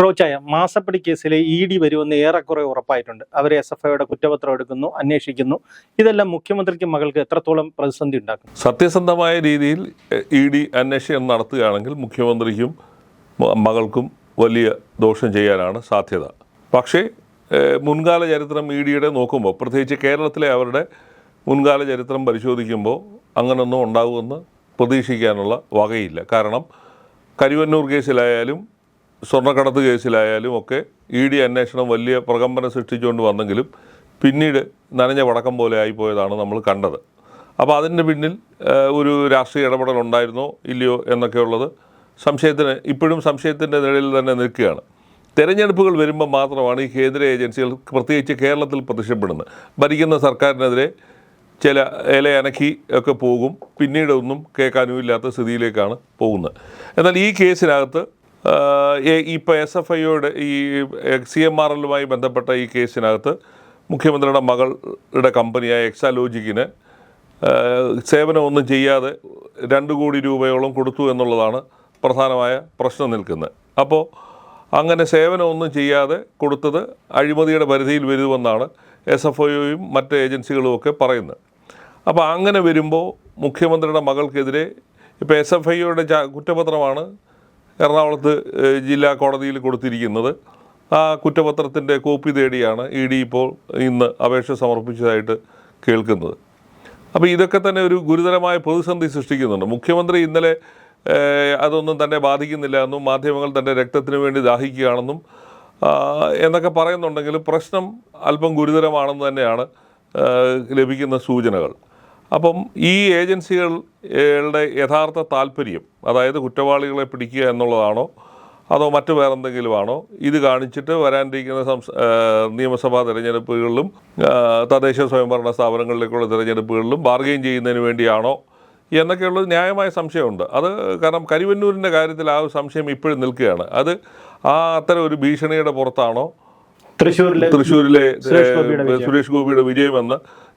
റോച്ചായ മാസപ്പടി കേസിലെ E D വരുമെന്ന് ഏറെക്കുറെ ഉറപ്പായിട്ടുണ്ട്. അവർ എസ് എഫ് ഐയുടെ കുറ്റപത്രം എടുക്കുന്നു അന്വേഷിക്കുന്നു. ഇതെല്ലാം മുഖ്യമന്ത്രിക്കും മകൾക്ക് എത്രത്തോളം പ്രതിസന്ധി ഉണ്ടാക്കും സത്യസന്ധമായ രീതിയിൽ ഇ ഡി അന്വേഷണം നടത്തുകയാണെങ്കിൽ മുഖ്യമന്ത്രിക്കും മകൾക്കും വലിയ ദോഷം ചെയ്യാനാണ് സാധ്യത. പക്ഷേ മുൻകാല ചരിത്രം ഇ ഡിയുടെ നോക്കുമ്പോൾ പ്രത്യേകിച്ച് കേരളത്തിലെ അവരുടെ മുൻകാല ചരിത്രം പരിശോധിക്കുമ്പോൾ അങ്ങനൊന്നും ഉണ്ടാകുമെന്ന് പ്രതീക്ഷിക്കാനുള്ള വകയില്ല. കാരണം കരുവന്നൂർ കേസിലായാലും സ്വർണക്കടത്ത് കേസിലായാലും ഒക്കെ ഇ ഡി അന്വേഷണം വലിയ പ്രകമ്പനം സൃഷ്ടിച്ചുകൊണ്ട് വന്നെങ്കിലും പിന്നീട് നനഞ്ഞ വടക്കം പോലെ ആയിപ്പോയതാണ് നമ്മൾ കണ്ടത്. അപ്പോൾ അതിന്റെ പിന്നിൽ ഒരു രാഷ്ട്രീയ ഇടപെടൽ ഉണ്ടായിരുന്നോ? ഇല്ലയോ? എന്നൊക്കെയുള്ളത് സംശയത്തിന് ഇപ്പോഴും സംശയത്തിന്റെ നിഴലിൽ തന്നെ നിൽക്കുകയാണ്. തെരഞ്ഞെടുപ്പുകൾ വരുമ്പോൾ മാത്രമാണ് ഈ കേന്ദ്ര ഏജൻസികൾ പ്രത്യേകിച്ച് കേരളത്തിൽ പ്രത്യക്ഷപ്പെടുന്നത് ഭരിക്കുന്ന സർക്കാരിനെതിരെ ചില ഇല അനക്കി ഒക്കെ പോകും. പിന്നീട് ഒന്നും കേൾക്കാനും ഇല്ലാത്ത സ്ഥിതിയിലേക്കാണ് പോകുന്നത്. എന്നാൽ ഈ കേസിനകത്ത് ഇപ്പോൾ എസ് എഫ് ഐയോടെ ഈ സി എം ആർ എല്ലുമായി ബന്ധപ്പെട്ട ഈ കേസിനകത്ത് മുഖ്യമന്ത്രിയുടെ മകളുടെ കമ്പനിയായ എക്സാലോജിക്കിന് സേവനമൊന്നും ചെയ്യാതെ രണ്ട് കോടി രൂപയോളം കൊടുത്തു എന്നുള്ളതാണ് പ്രധാനമായ പ്രശ്നം നിൽക്കുന്നത്. അപ്പോൾ അങ്ങനെ സേവനമൊന്നും ചെയ്യാതെ കൊടുത്തത് അഴിമതിയുടെ പരിധിയിൽ വരുമെന്നാണ് എസ് എഫ് ഐയും മറ്റ് ഏജൻസികളും ഒക്കെ പറയുന്നത്. അപ്പോൾ അങ്ങനെ വരുമ്പോൾ മുഖ്യമന്ത്രിയുടെ മകൾക്കെതിരെ ഇപ്പോൾ എസ് എഫ് ഐയുടെ കുറ്റപത്രമാണ് എറണാകുളത്ത് ജില്ലാ കോടതിയിൽ കൊടുത്തിരിക്കുന്നത്. ആ കുറ്റപത്രത്തിന്റെ കോപ്പി തേടിയാണ് ഇ ഡി ഇപ്പോൾ ഇന്ന് അപേക്ഷ സമർപ്പിച്ചതായിട്ട് കേൾക്കുന്നത്. അപ്പോൾ ഇതൊക്കെ തന്നെ ഒരു ഗുരുതരമായ പ്രതിസന്ധി സൃഷ്ടിക്കുന്നുണ്ട്. മുഖ്യമന്ത്രി ഇന്നലെ അതൊന്നും തന്നെ ബാധിക്കുന്നില്ല എന്നും മാധ്യമങ്ങൾ തന്റെ രക്തത്തിന് വേണ്ടി ദാഹിക്കുകയാണെന്നും എന്നൊക്കെ പറയുന്നുണ്ടെങ്കിലും പ്രശ്നം അല്പം ഗുരുതരമാണെന്ന് തന്നെയാണ് ലഭിക്കുന്ന സൂചനകൾ. അപ്പം ഈ ഏജൻസികളുടെ യഥാർത്ഥ താല്പര്യം അതായത് കുറ്റവാളികളെ പിടിക്കുക എന്നുള്ളതാണോ? അതോ മറ്റു വേറെന്തെങ്കിലും ആണോ ഇത് കാണിച്ചിട്ട് വരാനിരിക്കുന്ന സംസ് നിയമസഭാ തെരഞ്ഞെടുപ്പുകളിലും തദ്ദേശ സ്വയംഭരണ സ്ഥാപനങ്ങളിലേക്കുള്ള തിരഞ്ഞെടുപ്പുകളിലും ബാർഗെയിൻ ചെയ്യുന്നതിന് വേണ്ടിയാണോ? എന്നൊക്കെയുള്ളത് ന്യായമായ സംശയമുണ്ട്. അത് കാരണം കരിവന്നൂരിന്റെ കാര്യത്തിൽ ആ ഒരു സംശയം ഇപ്പോഴും നിൽക്കുകയാണ്. അത് ആ അത്തരം ഒരു ഭീഷണിയുടെ പുറത്താണോ? തൃശ്ശൂരിലെ തൃശ്ശൂരിലെ സുരേഷ് ഗോപിയുടെ വിജയമെന്ന്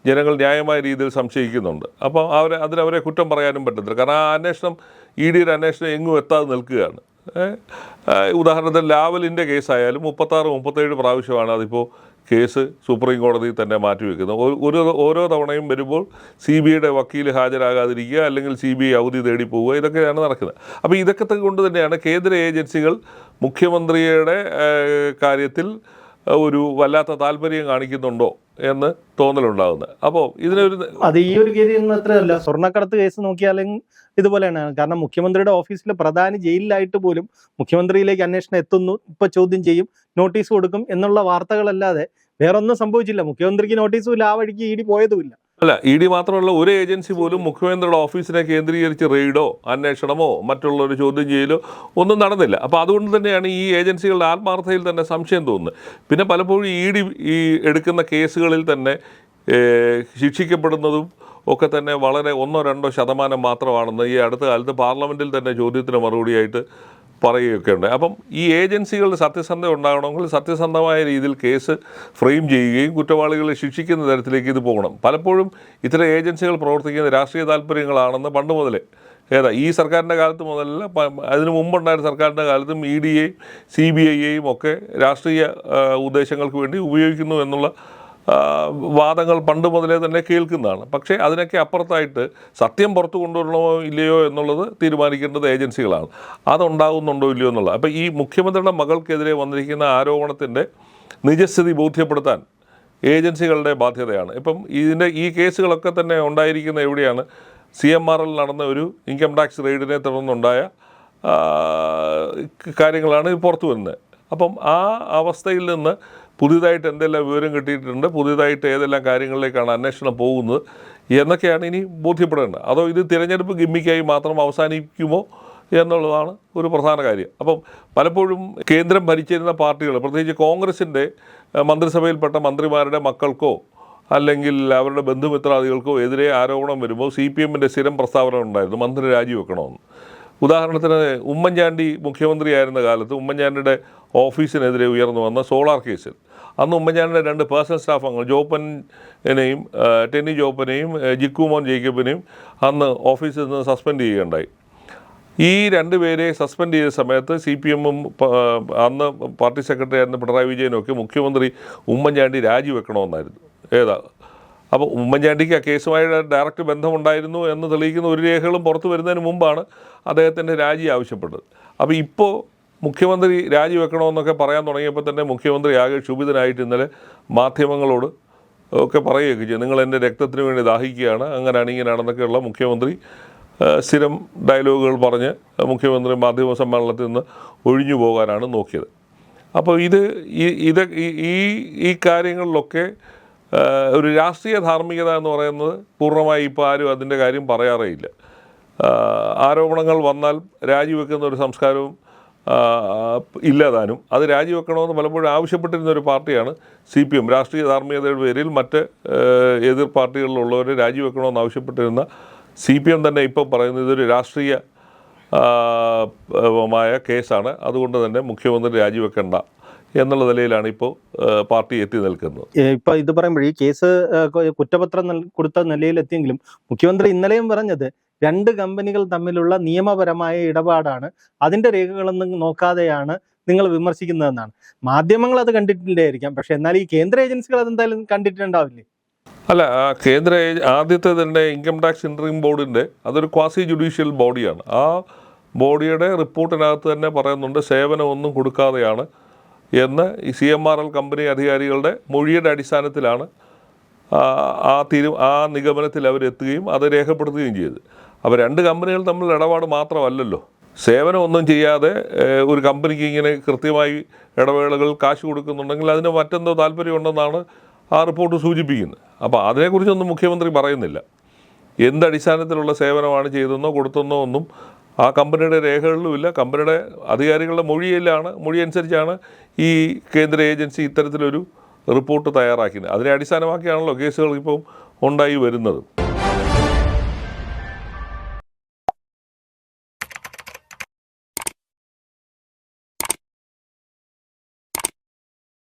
ജനങ്ങൾ ന്യായമായ രീതിയിൽ സംശയിക്കുന്നുണ്ട്. അപ്പോൾ അവരെ അതിനവരെ കുറ്റം പറയാനും പറ്റത്തില്ല. കാരണം ആ അന്വേഷണം ഇ ഡിയുടെ അന്വേഷണം എങ്ങും എത്താതെ നിൽക്കുകയാണ്. ഉദാഹരണത്തിന് ലാവലിന്റെ കേസായാലും മുപ്പത്താറ് മുപ്പത്തേഴ് പ്രാവശ്യമാണ് അതിപ്പോൾ കേസ് സുപ്രീം കോടതി തന്നെ മാറ്റിവെക്കുന്നത്. ഒരു ഓരോ തവണയും വരുമ്പോൾ സി ബി ഐയുടെ വക്കീൽ ഹാജരാകാതിരിക്കുക അല്ലെങ്കിൽ സി ബി ഐ അവധി തേടി പോവുക ഇതൊക്കെയാണ് നടക്കുന്നത്. അപ്പോൾ ഇതൊക്കെ കൊണ്ട് തന്നെയാണ് കേന്ദ്ര ഏജൻസികൾ മുഖ്യമന്ത്രിയുടെ കാര്യത്തിൽ ഒരു വല്ലാത്ത താല്പര്യം കാണിക്കുന്നുണ്ടോ? എന്ന് തോന്നലുണ്ടാകുന്നത് അപ്പോ ഇതിനൊരു അത് ഈ ഒരു ഗതി അല്ല സ്വർണക്കടത്ത് കേസ് നോക്കിയാലും ഇതുപോലെയാണ്. കാരണം മുഖ്യമന്ത്രിയുടെ ഓഫീസിൽ പ്രധാന ജയിലിലായിട്ട് പോലും മുഖ്യമന്ത്രിയിലേക്ക് അന്വേഷണം എത്തുന്നു. ഇപ്പൊ ചോദ്യം ചെയ്യും നോട്ടീസ് കൊടുക്കും എന്നുള്ള വാർത്തകളല്ലാതെ വേറൊന്നും സംഭവിച്ചില്ല. മുഖ്യമന്ത്രിക്ക് നോട്ടീസും ഇല്ല. ആ വഴിക്ക് ഇ ഡി പോയതുമില്ല അല്ല ഇ ഡി മാത്രമല്ല ഒരു ഏജൻസി പോലും മുഖ്യമന്ത്രിയുടെ ഓഫീസിനെ കേന്ദ്രീകരിച്ച് റെയ്ഡോ അന്വേഷണമോ മറ്റുള്ള ഒരു ചോദ്യം ചെയ്യലോ ഒന്നും നടന്നില്ല. അപ്പോൾ അതുകൊണ്ട് തന്നെയാണ് ഈ ഏജൻസികളുടെ ആത്മാർത്ഥതയിൽ തന്നെ സംശയം തോന്നുന്നത്. പിന്നെ പലപ്പോഴും ഇ ഡി ഈ എടുക്കുന്ന കേസുകളിൽ തന്നെ ശിക്ഷിക്കപ്പെടുന്നതും ഒക്കെ തന്നെ വളരെ ഒന്നോ രണ്ടോ ശതമാനം മാത്രമാണെന്ന് ഈ അടുത്ത കാലത്ത് പാർലമെന്റിൽ തന്നെ ചോദ്യത്തിന് മറുപടിയായിട്ട് പറയുകയൊക്കെ ഉണ്ട്. അപ്പം ഈ ഏജൻസികളുടെ സത്യസന്ധത ഉണ്ടാകണമെങ്കിൽ സത്യസന്ധമായ രീതിയിൽ കേസ് ഫ്രെയിം ചെയ്യുകയും കുറ്റവാളികളെ ശിക്ഷിക്കുന്ന തരത്തിലേക്ക് ഇത് പോകണം. പലപ്പോഴും ഇത്തരം ഏജൻസികൾ പ്രവർത്തിക്കുന്ന രാഷ്ട്രീയ താല്പര്യങ്ങളാണെന്ന് പണ്ട് മുതലേ ഏതാ ഈ സർക്കാരിന്റെ കാലത്ത് മുതലല്ല അതിനു മുമ്പുണ്ടായിരുന്ന സർക്കാരിന്റെ കാലത്തും ഇ ഡി എയും സി ബി ഐയെയും ഒക്കെ രാഷ്ട്രീയ ഉദ്ദേശങ്ങൾക്ക് വേണ്ടി ഉപയോഗിക്കുന്നു എന്നുള്ള വാദങ്ങൾ പണ്ട് മുതലേ തന്നെ കേൾക്കുന്നതാണ്. പക്ഷേ അതിനൊക്കെ അപ്പുറത്തായിട്ട് സത്യം പുറത്തു കൊണ്ടുവരണമോ ഇല്ലയോ എന്നുള്ളത് തീരുമാനിക്കേണ്ടത് ഏജൻസികളാണ്. അതുണ്ടാകുന്നുണ്ടോ ഇല്ലയോ എന്നുള്ളത്. അപ്പോൾ ഈ മുഖ്യമന്ത്രിയുടെ മകൾക്കെതിരെ വന്നിരിക്കുന്ന ആരോപണത്തിന്റെ നിജസ്ഥിതി ബോധ്യപ്പെടുത്താൻ ഏജൻസികളുടെ ബാധ്യതയാണ്. ഇപ്പം ഇതിന്റെ ഈ കേസുകളൊക്കെ തന്നെ ഉണ്ടായിരിക്കുന്ന എവിടെയാണ്? സി എം ആർ എൽ നടന്ന ഒരു ഇൻകം ടാക്സ് റെയ്ഡിനെ തുടർന്നുണ്ടായ കാര്യങ്ങളാണ് പുറത്തു വരുന്നത്. അപ്പം ആ അവസ്ഥയിൽ നിന്ന് പുതിയതായിട്ട് എന്തെല്ലാം വിവരം കിട്ടിയിട്ടുണ്ട് പുതിയതായിട്ട് ഏതെല്ലാം കാര്യങ്ങളിലേക്കാണ് അന്വേഷണം പോകുന്നത് എന്നൊക്കെയാണ് ഇനി ബോധ്യപ്പെടേണ്ടത്. അതോ ഇത് തിരഞ്ഞെടുപ്പ് ഗിമ്മിക്കായി മാത്രം അവസാനിക്കുമോ എന്നുള്ളതാണ് ഒരു പ്രധാന കാര്യം. അപ്പം പലപ്പോഴും കേന്ദ്രം ഭരിച്ചിരുന്ന പാർട്ടികൾ പ്രത്യേകിച്ച് കോൺഗ്രസിന്റെ മന്ത്രിസഭയിൽപ്പെട്ട മന്ത്രിമാരുടെ മക്കൾക്കോ അല്ലെങ്കിൽ അവരുടെ ബന്ധുമിത്രാദികൾക്കോ എതിരെ ആരോപണം വരുമ്പോൾ സി പി എമ്മിന്റെ സ്ഥിരം പ്രസ്താവന ഉണ്ടായിരുന്നു മന്ത്രി രാജിവെക്കണമെന്ന്. ഉദാഹരണത്തിന് ഉമ്മൻചാണ്ടി മുഖ്യമന്ത്രിയായിരുന്ന കാലത്ത് ഉമ്മൻചാണ്ടിയുടെ ഓഫീസിനെതിരെ ഉയർന്നു വന്ന സോളാർ കേസിൽ. അന്ന് ഉമ്മൻചാണ്ടിയുടെ രണ്ട് പേഴ്സണൽ സ്റ്റാഫ് അംഗങ്ങൾ ജോപ്പനെയും ടെന്നി ജോപ്പനെയും ജിക്കുമോൻ ജേക്കബിനെയും അന്ന് ഓഫീസിൽ നിന്ന് സസ്പെൻഡ് ചെയ്യുകയുണ്ടായി. ഈ രണ്ടുപേരെ സസ്പെൻഡ് ചെയ്ത സമയത്ത് സി പി എമ്മും അന്ന് പാർട്ടി സെക്രട്ടറി ആയിരുന്ന പിണറായി വിജയനും ഒക്കെ മുഖ്യമന്ത്രി ഉമ്മൻചാണ്ടി രാജിവെക്കണമെന്നായിരുന്നു. ഏതാ? അപ്പോൾ ഉമ്മൻചാണ്ടിക്ക് ആ കേസുമായി ഡയറക്റ്റ് ബന്ധമുണ്ടായിരുന്നു എന്ന് തെളിയിക്കുന്ന ഒരു രേഖകളും പുറത്തു വരുന്നതിന് മുമ്പാണ് അദ്ദേഹത്തിന്റെ രാജി ആവശ്യപ്പെട്ടത്. അപ്പോൾ ഇപ്പോൾ മുഖ്യമന്ത്രി രാജിവെക്കണമെന്നൊക്കെ പറയാൻ തുടങ്ങിയപ്പോൾ തന്നെ മുഖ്യമന്ത്രി ആകെ ക്ഷുഭിതനായിട്ട് ഇന്നലെ മാധ്യമങ്ങളോട് ഒക്കെ പറയുകയൊക്കെ ചെയ്യും നിങ്ങൾ എന്റെ രക്തത്തിന് വേണ്ടി ദാഹിക്കുകയാണ് അങ്ങനെയാണ് ഇങ്ങനെയാണെന്നൊക്കെയുള്ള മുഖ്യമന്ത്രി സ്ഥിരം ഡയലോഗുകൾ പറഞ്ഞ് മുഖ്യമന്ത്രി മാധ്യമ സമ്മേളനത്തിൽ നിന്ന് ഒഴിഞ്ഞു പോകാനാണ് നോക്കിയത്. അപ്പോൾ ഇത് ഇത് ഈ- ഈ കാര്യങ്ങളിലൊക്കെ ഒരു രാഷ്ട്രീയ ധാർമ്മികത എന്ന് പറയുന്നത് പൂർണമായി ഇപ്പോൾ ആരും അതിന്റെ കാര്യം പറയാറേ ഇല്ല. ആരോപണങ്ങൾ വന്നാൽ രാജിവെക്കുന്ന ഒരു സംസ്കാരവും ഇല്ലാതാനും അത് രാജിവെക്കണമെന്ന് പലപ്പോഴും ആവശ്യപ്പെട്ടിരുന്ന ഒരു പാർട്ടിയാണ് സി പി എം. രാഷ്ട്രീയ ധാർമ്മികതയുടെ പേരിൽ മറ്റ് എതിർ പാർട്ടികളിലുള്ളവർ രാജിവെക്കണമെന്ന് ആവശ്യപ്പെട്ടിരുന്ന സി പി എം തന്നെ ഇപ്പം പറയുന്നത് ഇതൊരു രാഷ്ട്രീയ മായ കേസാണ്. അതുകൊണ്ട് തന്നെ മുഖ്യമന്ത്രി രാജിവെക്കണ്ട. എന്നുള്ള നിലയിലാണ് ഇപ്പോൾ പാർട്ടി എത്തി നിൽക്കുന്നത്. ഇപ്പൊ ഇത് പറയുമ്പോൾ ഈ കേസ് കുറ്റപത്രം കൊടുത്ത നിലയിലെത്തിയെങ്കിലും മുഖ്യമന്ത്രി ഇന്നലെയും പറഞ്ഞത് രണ്ട് കമ്പനികൾ തമ്മിലുള്ള നിയമപരമായ ഇടപാടാണ് അതിന്റെ രേഖകളൊന്നും നോക്കാതെയാണ് നിങ്ങൾ വിമർശിക്കുന്നതെന്നാണ്. മാധ്യമങ്ങൾ അത് കണ്ടിട്ടില്ലായിരിക്കാം പക്ഷെ എന്നാൽ ഈ കേന്ദ്ര ഏജൻസികൾ അതെന്തായാലും കണ്ടിട്ടുണ്ടാവില്ലേ? അല്ല കേന്ദ്ര ആദ്യത്തെ തന്നെ ഇൻകം ടാക്സ് ഇൻട്രീം ബോർഡിന്റെ അതൊരു ക്വാസി ജുഡീഷ്യൽ ബോഡിയാണ്. ആ ബോഡിയുടെ റിപ്പോർട്ടിനകത്ത് തന്നെ പറയുന്നുണ്ട് സേവനമൊന്നും കൊടുക്കാതെയാണ് എന്ന് ഈ C M R L company അധികാരികളുടെ മൊഴിയുടെ അടിസ്ഥാനത്തിലാണ് ആ തീരു ആ നിഗമനത്തിൽ അവരെത്തുകയും അത് രേഖപ്പെടുത്തുകയും ചെയ്തു അപ്പോൾ രണ്ട് കമ്പനികൾ തമ്മിൽ ഇടപാട് മാത്രമല്ലല്ലോ. സേവനം ഒന്നും ചെയ്യാതെ ഒരു കമ്പനിക്ക് ഇങ്ങനെ കൃത്യമായി ഇടവേളകൾ കാശ് കൊടുക്കുന്നുണ്ടെങ്കിൽ അതിന് മറ്റെന്തോ താല്പര്യമുണ്ടെന്നാണ് ആ റിപ്പോർട്ട് സൂചിപ്പിക്കുന്നത്. അപ്പോൾ അതിനെക്കുറിച്ചൊന്നും മുഖ്യമന്ത്രി പറയുന്നില്ല. എന്തടിസ്ഥാനത്തിലുള്ള സേവനമാണ് ചെയ്തെന്നോ കൊടുത്തെന്നോ ഒന്നും ആ കമ്പനിയുടെ രേഖകളിലുമില്ല. കമ്പനിയുടെ അധികാരികളുടെ മൊഴിയിലാണ് മൊഴി അനുസരിച്ചാണ് ഈ കേന്ദ്ര ഏജൻസി ഇത്തരത്തിലൊരു റിപ്പോർട്ട് തയ്യാറാക്കിയത്. അതിനെ അടിസ്ഥാനമാക്കിയാണല്ലോ കേസുകൾ ഇപ്പം ഉണ്ടായി വരുന്നത്.